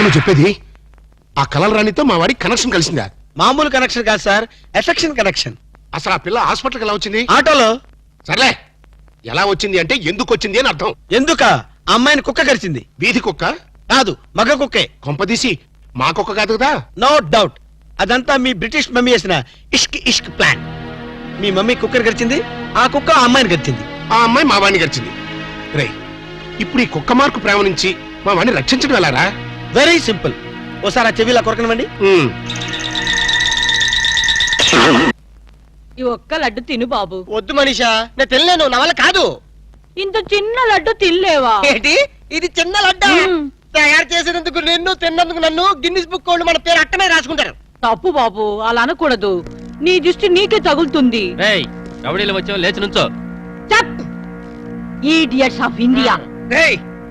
నువ్వు చెప్పేది? ఆ కలల రాణితో మా వాడికి కనెక్షన్ కలిసిందా? మామూలు కనెక్షన్ కాదు సార్ ఎఫెక్షన్ కనెక్షన్ అసలు ఆ పిల్ల హాస్పిటల్కి ఎలా వచ్చింది? ఆటోలో. సర్లే ఎలా వచ్చింది అంటే ఎందుకు వచ్చింది అని అర్థం. ఎందుక? ఆ అమ్మాయిని కుక్క కరిచింది. వీధి కుక్క? కాదు మగ కుక్కే. కొంపదీసి మా కుక్క కాదు కదా? నో డౌట్ అదంతా మీ బ్రిటిష్ మమ్మీ చేసిన ఇష్క్ ఇష్క్ ప్లాన్ మీ మమ్మీ కుక్కర్ గడిచింది ఆ కుక్క ఆ అమ్మాయిని గడిచింది ఆ అమ్మాయి మా వాడిని గడిచింది రే ఇప్పుడు ఈ కుక్క మార్కు ప్రేమ నుంచి మా వాడిని రక్షించడం ఎలారా? Very simple. ఓసారి ఆ చెవిలా కొరకనివ్వండి. ఈ ఒక్క లడ్డు తిను బాబు. వద్దు మనీషా నేను తినలేను నా వల్ల కాదు. ఇంత చిన్న లడ్డు తినలేవా? ఏంటి? ఇది చిన్న లడ్డ. తయారు చేసినందుకు నిన్ను తిన్నందుకు నన్ను గిన్నిస్ బుక్ వాళ్ళు మన పేరు అట్టమే రాసుకుంటారు. తప్పు బాబు అలా అనకూడదు. నీ దృష్టి నీకే తగులుతుంది. రేయ్ రౌడీలు వచ్చావు లేచి నుంచో. చప్! ఈడియట్స్ ఆఫ్ ఇండియా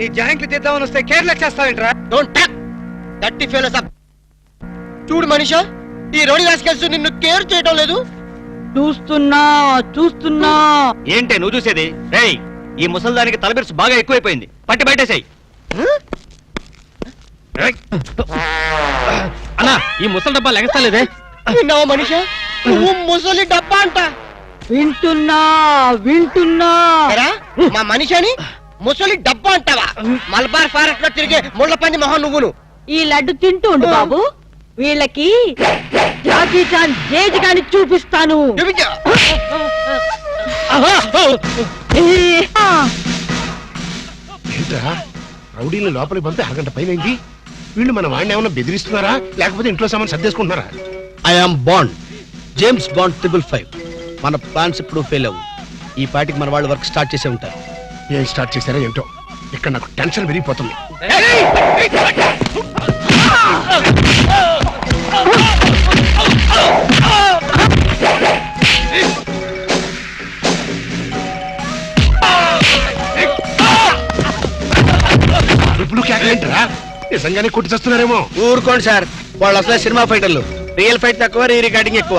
నీ జాయింట్లు తీద్దామని వస్తే కేరళ చేస్తావేంట్రా? డోంట్ టక్ దట్టి ఫెలోస్ అప్ చూడు మనీషా ఈ రోడి రాసుకెళ్తూ నిన్ను కేర్ చేయడం లేదు. చూస్తున్నా చూస్తున్నా. ఏంటే నువ్వు చూసేది? రేయ్ ఈ ముసల్దానికి తలబిరుసు బాగా ఎక్కువైపోయింది. పట్టి బయటేసాయి. అన్నా ఈ ముసలి డబ్బా లెగస్తలేదే. విన్నావా మనీషా? నువ్వు ముసలి డబ్బా అంట. వింటున్నా వింటున్నా. మా మనిషిని? ముసలి డబ్బా అంటావా? మలబార్ ఫారెస్ట్లో తిరిగే ముళ్ళ పంది మొహం నువ్వును. ఈ లడ్డు తింటూ ఉండు బాబు. వీళ్ళకి జాకీ చాన్ జేజ్ గాని చూపిస్తాను. చూపించు. ఏ, ఆ, ఏంట్రా? రౌడీని లోపలికి పంపి అరగంట పైన అయింది వీళ్ళు మన వాడిని ఏమైనా బెదిరిస్తున్నారా? లేకపోతే ఇంట్లో సామాన్ సర్దేసుకుంటున్నారా? I am Bond James Bond triple five మన ప్లాన్స్ ఇప్పుడు ఫెయిల్ అవ్వు. ఈ పాటికి మన వాళ్ళు వర్క్ స్టార్ట్ చేసే ఉంటారు. ఏం స్టార్ట్ చేశారో ఏంటో ఇక్కడ నాకు టెన్షన్ పెరిగిపోతుంది ఇప్పుడు కేకలేంటరా నిజంగానే కొట్టి చేస్తున్నారేమో ఊరుకోండి సార్ వాళ్ళు అసలే సినిమా ఫైటర్లు రియల్ ఫైట్ తక్కువ రీ రికార్డింగ్ ఎక్కువ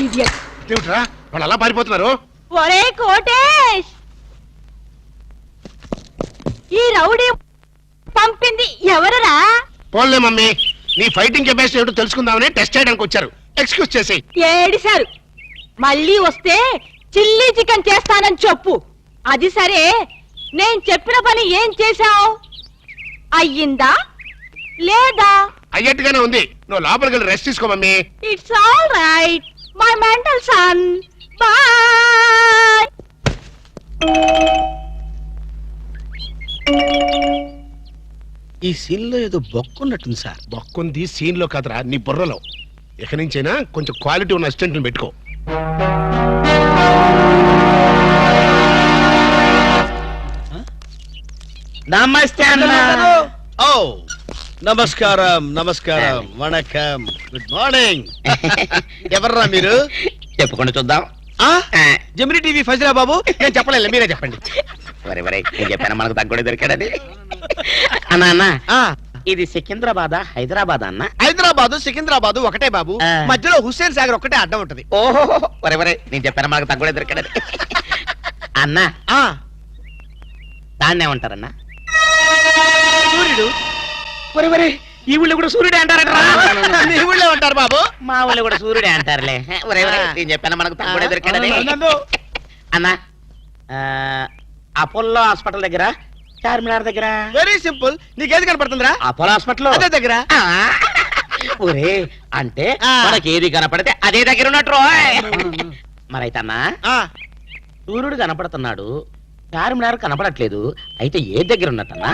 ఏమిట్రా? వాళ్ళు అలా పారిపోతున్నారు? ఒరే కోటేష్! ఈ రౌడీ పంపింది ఎవరరా? పోన్లే మమ్మీ. నీ ఫైటింగ్ కెపాసిటీ ఏమిటో తెలుసుకుందామని టెస్ట్ చేయడానికి వచ్చారు. ఎక్స్క్యూజ్ చేసి ఏడిశారు మళ్ళీ వస్తే చిల్లీ చికెన్ చేస్తానని చెప్పు. అది సరే నేను చెప్పిన పని ఏం చేశావు? అయ్యిందా? లేదా? అయ్యట్టుగానే ఉంది. నువ్వు లోపలికి వెళ్ళి రెస్ట్ తీసుకో mummy. It's all right my mental son boy ఈ సీన్లో ఏదో బొక్కున్నట్టుంది సార్. బొక్కుంది సీన్లో కాదురా నీ బుర్రలో. ఇక నుంచైనా కొంచెం క్వాలిటీ ఉన్న అసిస్టెంట్ పెట్టుకో. నమస్తే ఓ నమస్కారం నమస్కారం వణకం. గుడ్ మార్నింగ్ ఎవర్రా మీరు? చెప్పుకుంటూ చూద్దాం. ఆ? జమిని టీవీ ఫజరా బాబు? నేను చెప్పలేదు మీరే చెప్పండి. వరే వరే నేను చెప్పాను మనకు తగ్గుడే దొరికాడని అన్నా అన్న ఆ. ఇది సికింద్రాబాద్ హైదరాబాద్ అన్న? హైదరాబాదు సికింద్రాబాదు ఒకటే బాబు. మధ్యలో హుస్సేన్ సాగర్ ఒకటే అడ్డం ఉంటది. ఓహో వరే వరే నేను చెప్పాను మనకు తగ్గుడే దొరికాడని అన్న ఆ. దాన్ని ఏమంటారన్నా సూర్యుడు ఈ ఊళ్ళో కూడా సూర్యుడే అంటారట మీ ఊళ్ళో ఉంటారు బాబు. మా ఊళ్ళో కూడా సూర్యుడే అంటారులే. నేను చెప్పాను మనకు దొరికాడని అన్న అపోలో హాస్పిటల్ దగ్గర చార్మినార్ దగ్గర. Very simple. నీకేది కనపడుతుందిరా? Apollo hospital. అదే దగ్గర. ఒరే అంటే. మనకి ఏది కనపడితే అదే దగ్గర ఉన్నట్టు. మరైతే అన్నా సూర్యుడు కనపడుతున్నాడు చార్మినార్ కనపడట్లేదు అయితే ఏ దగ్గర ఉన్నట్టన్నా?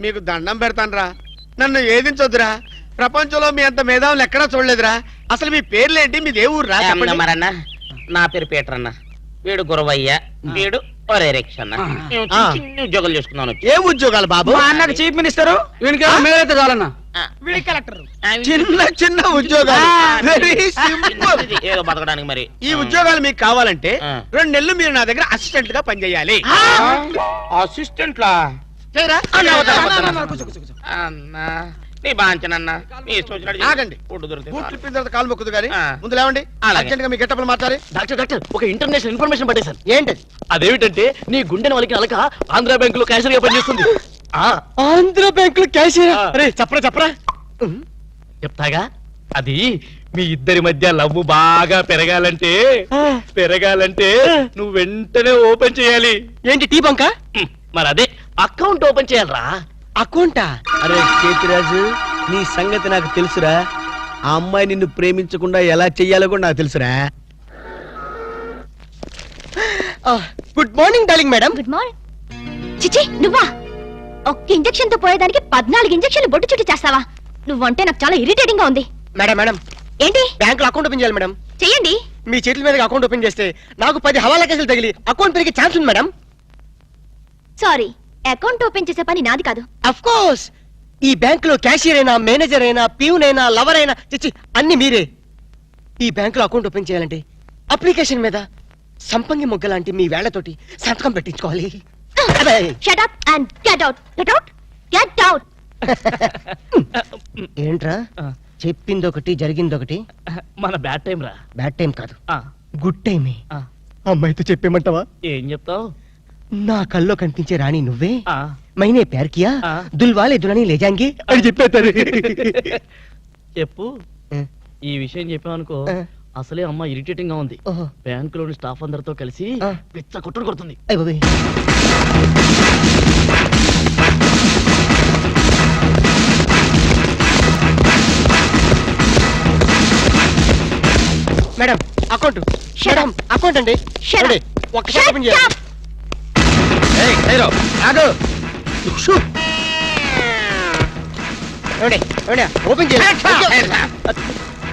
మీకు దండం పెడతానురా. నన్ను ఏదించొద్దురా? ప్రపంచంలో మీ అంత మేధావులు ఎక్కడా చూడలేదురా. అసలు మీ పేర్లేంటి? మీ దేవుడు రా చెప్పండి. మరన్నా నా పేరు పీటర్ అన్న వీడు గురవయ్య వీడు ఒరే రిక్ష అన్న మేము చిన్న ఆ. చిన్న ఉద్యోగాలు చేసుకున్నాను ఏ ఉద్యోగాలు బాబు? మా అన్నకు చీఫ్ మినిస్టర్ వీనికి మేలైతే చాలన్నా చిన్న చిన్న ఉద్యోగాలు. వెరీ సింపుల్ ఏదో బతకడానికి మరి. ఈ ఉద్యోగాలు మీకు కావాలంటే ఆ. రెండు నెలలు మీరు నా దగ్గర అసిస్టెంట్గా పనిచేయాలి. అసిస్టెంట్ లా? చేయరా? అన్నా నీ బాంచనన్న నీ ఇష్టం వచ్చినట్టు ఆగండి. ఫుడ్ దొరికితే బూట్లు చాలు. ఇప్పిన తర్వాత కాలు మొక్కుదు కానీ ఆ. ముందు లేవండి. అలాగే. అర్జెంట్గా మీ డాక్టర్ డాక్టర్ ఒక ఇంటర్నేషనల్ ఇన్ఫర్మేషన్ పట్టేశాను ఏంటది? అదేమిటంటే నీ గుండెని వాళ్ళకి అలక ఆంధ్ర బ్యాంక్లో క్యాషియర్గా పనిచేస్తుంది. ఆ, ఆంధ్ర బ్యాంక్లో క్యాషియర్. అరే చెప్పరా చెప్పరా? చెప్తాగా? అది మీ ఇద్దరి మధ్య లవ్ బాగా పెరగాలంటే పెరగాలంటే నువ్వు వెంటనే ఓపెన్ చేయాలి. ఏంటి టీ బంక? మరి అదే. అకౌంట్ ఓపెన్ చేయాలరా. అకౌంటా? అరే కేతిరాజు నీ సంగతి నాకు తెలుసురా. ఆ అమ్మాయి నిన్ను ప్రేమించకుండా ఎలా చెయ్యాలో కూడా నాకు తెలుసురా. Good morning darling madam. Good morning. చిచి నువ్వా? ఒక్క ఇంజెక్షన్తో పోయేదానికి పద్నాలుగు ఇంజెక్షన్లు బొట్టు చుట్టూ చేస్తావా? నువ్వంటే నాకు చాలా ఇరిటేటింగ్గా ఉంది. Madam madam. ఏంటి? బ్యాంక్లో అకౌంట్ ఓపెన్ చేయాలి మేడం. చెయ్యండి. మీ చేతుల మీద అకౌంట్ ఓపెన్ చేస్తే నాకు పది హవాలా కేసులు తగిలి అకౌంట్ పెరిగే ఛాన్స్ ఉంది మేడం. సారీ. అకౌంట్ ఓపెన్ చేసే పని నాది కాదు. అఫ్ కోర్స్ ఈ బ్యాంక్లో క్యాషియర్ అయినా మేనేజర్ అయినా ప్యూన్ అయినా లవర్ అయినా చిచ్చి అన్ని మీరే. ఈ బ్యాంక్లో అకౌంట్ ఓపెన్ చేయాలంటే అప్లికేషన్ మీద సంపంగి మొగ్గ లాంటి మీ వేళ్ళతోటి సంతకం పెట్టించుకోవాలి. అదే. Shut up and get out get out get out ఏంట్రా? ఆ. చెప్పింది ఒకటి జరిగింది ఒకటి మన బ్యాడ్ టైం రా బ్యాడ్ టైం కాదు. ఆ, గుడ్ టైమే. ఆ, అమ్మాయితో చెప్పేమంటావా? ఏం చెప్తావు? నా కల్లో కనిపించే రాణి నువ్వే? ఆ, మైనే ప్యార్ కియా ఆ. దుల్వాలే దులని లేజాంగి? అని చెప్పేస్తారు చెప్పు. ఈ విషయం చెప్పావనుకో ఆ. అసలే అమ్మ ఇరిటేటింగ్గా ఉంది. ఓహో. బ్యాంకులోని స్టాఫ్ అందరితో కలిసి. పిచ్చ కొట్టుడు కొడుతుంది. Madam account. మేడం అకౌంట్ అండి. ఒక్కసారి చేయాలి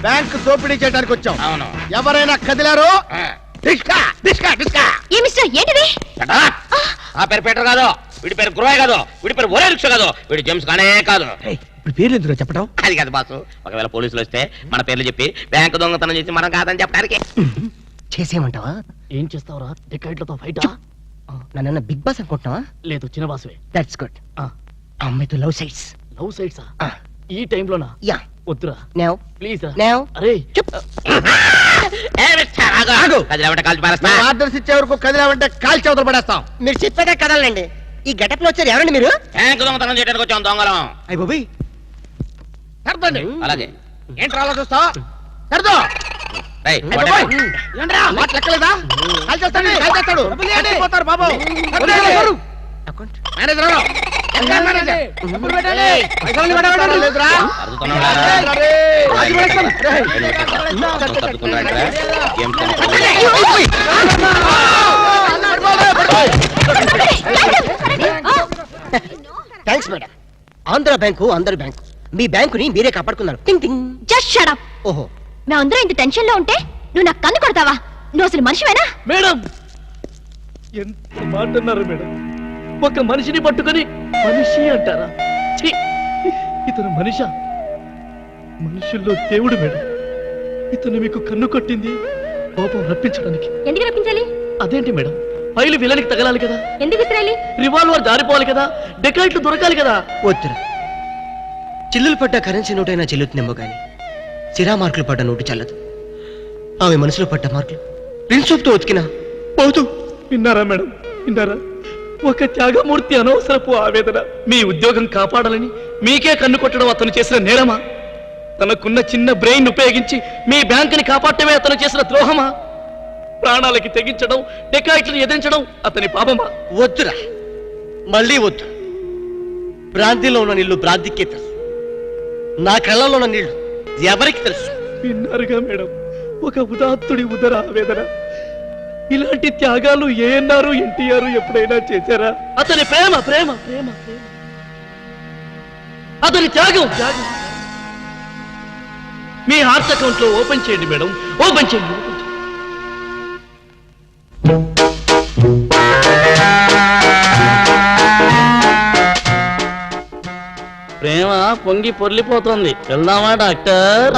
బ్యాంక్ దోపిడీ చేయడానికి వచ్చాం. అవును. ఎవరైనా కదిలారో? ఆ. డిస్కా డిస్కా డిస్కా. ఏ మిస్టర్ ఏంటిది? Shut up. ఆ. పేరు పీటర్ కాదు వీడి పేరు గురవయ్య కాదు వీడి పేరు ఒరే రిక్ష కాదు వీడి జేమ్స్ కానే కాదు. ఇప్పుడు పేర్లు ఎందుకు చెప్పడం అది కాదు బాసు ఒకవేళ పోలీసులు వస్తే మన పేర్లు చెప్పి బ్యాంకు దొంగతనం చేసి మనం కాదని చెప్పడానికి. చేసేయమంటావా? ఏం చేస్తావురా? డికాయిట్లతో ఫైటా నన్న బిగ్ బాస్ అనుకుంటున్నావా? లేదు చిన్న బాసువే. దట్స్ గుడ్ అమ్మాయితో లవ్ సైట్స్ లవ్ సైడ్సా ఈ టైంలోనా? యా. వద్దురా. నేవ్ ప్లీజ్ నేవ్ అరే. ఏ మిస్టర్, ఆగు. ఆగు. కదిలేమంటే కాల్చి పారేస్తా. ఆర్డర్స్ ఇచ్చే వరకు కదిలామంటే కాల్చి అవతల పడేస్తాం మీరు చెప్పేదే కదలండి ఈ గెటప్లో వచ్చారు ఎవరండి మీరు? దొంగతనం చేయడానికి వచ్చాం దొంగలం. అయ్య సర్దండి. అలాగే. అలా చూస్తా సర్దో. థ్యాంక్స్ మేడం ఆంధ్ర బ్యాంకు అందరి బ్యాంకు మీ బ్యాంకుని మీరే కాపాడుకున్నారు టింగ్ టింగ్ జస్ట్ షట్ అప్ ఓహో మేమందరం ఇంత టెన్షన్లో ఉంటే నువ్వు నాకు కన్ను కొడతావా? నువ్వు అసలు మనిషివేనా? మేడం! ఎంత మాట అన్నారు మేడం? ఒక మనిషిని పట్టుకొని మనిషి అంటారా? ఛీ! ఇతను మనిషా. మనుషుల్లో దేవుడు మేడం. ఇతను మీకు కన్ను కొట్టింది కోపం రప్పించడానికి. ఎందుకు రప్పించాలి? అదేంటి మేడం? ఫైలు విలనికి తగలాలి కదా? ఎందుకు విసిరాలి రివాల్వర్ జారిపోవాలి కదా? డెకాయిట్లు దొరకాలి కదా? వద్దురా. చిల్లులు పడ్డ కరెన్సీ నోటైనా చెల్లుతుందేమో గాని. సిరా మార్కులు పడ్డ నోటు చల్లదు. ఆమె మనసులో పడ్డ మార్కులు. ప్రిన్సూప్తో ఉతికినా. పోతూ విన్నారా మేడం? విన్నారా? ఒక త్యాగమూర్తి అనవసరపు ఆవేదన. మీ ఉద్యోగం కాపాడాలని మీకే కన్ను కొట్టడం అతను చేసిన నేరమా? తనకున్న చిన్న బ్రెయిన్ ఉపయోగించి మీ బ్యాంకుని కాపాడటమే అతను చేసిన ద్రోహమా? ప్రాణాలకి తెగించడం డెకాయిట్లను ఎదిరించడం అతని పాపమా? వద్దురా. మళ్ళీ వద్దు. భ్రాంతిలో ఉన్న నీళ్ళు భ్రాంతికే తెలుసు నా కళ్ళలో ఉన్న నీళ్ళు ఎవరికి తెలుసు? విన్నారుగా మేడం ఒక ఉదాత్తుడి ఉదర ఆవేదన. ఇలాంటి త్యాగాలు ఏఎన్ఆర్ ఎన్టీఆర్ ఎప్పుడైనా చేశారా? అతని ప్రేమ ప్రేమ ప్రేమ ప్రేమ. అతని త్యాగం త్యాగం. మీ హార్ట్ అకౌంట్లో ఓపెన్ చేయండి మేడం ఓపెన్ చేయండి. ప్రేమ పొంగి పొర్లిపోతుంది. వెళ్దామా డాక్టర్.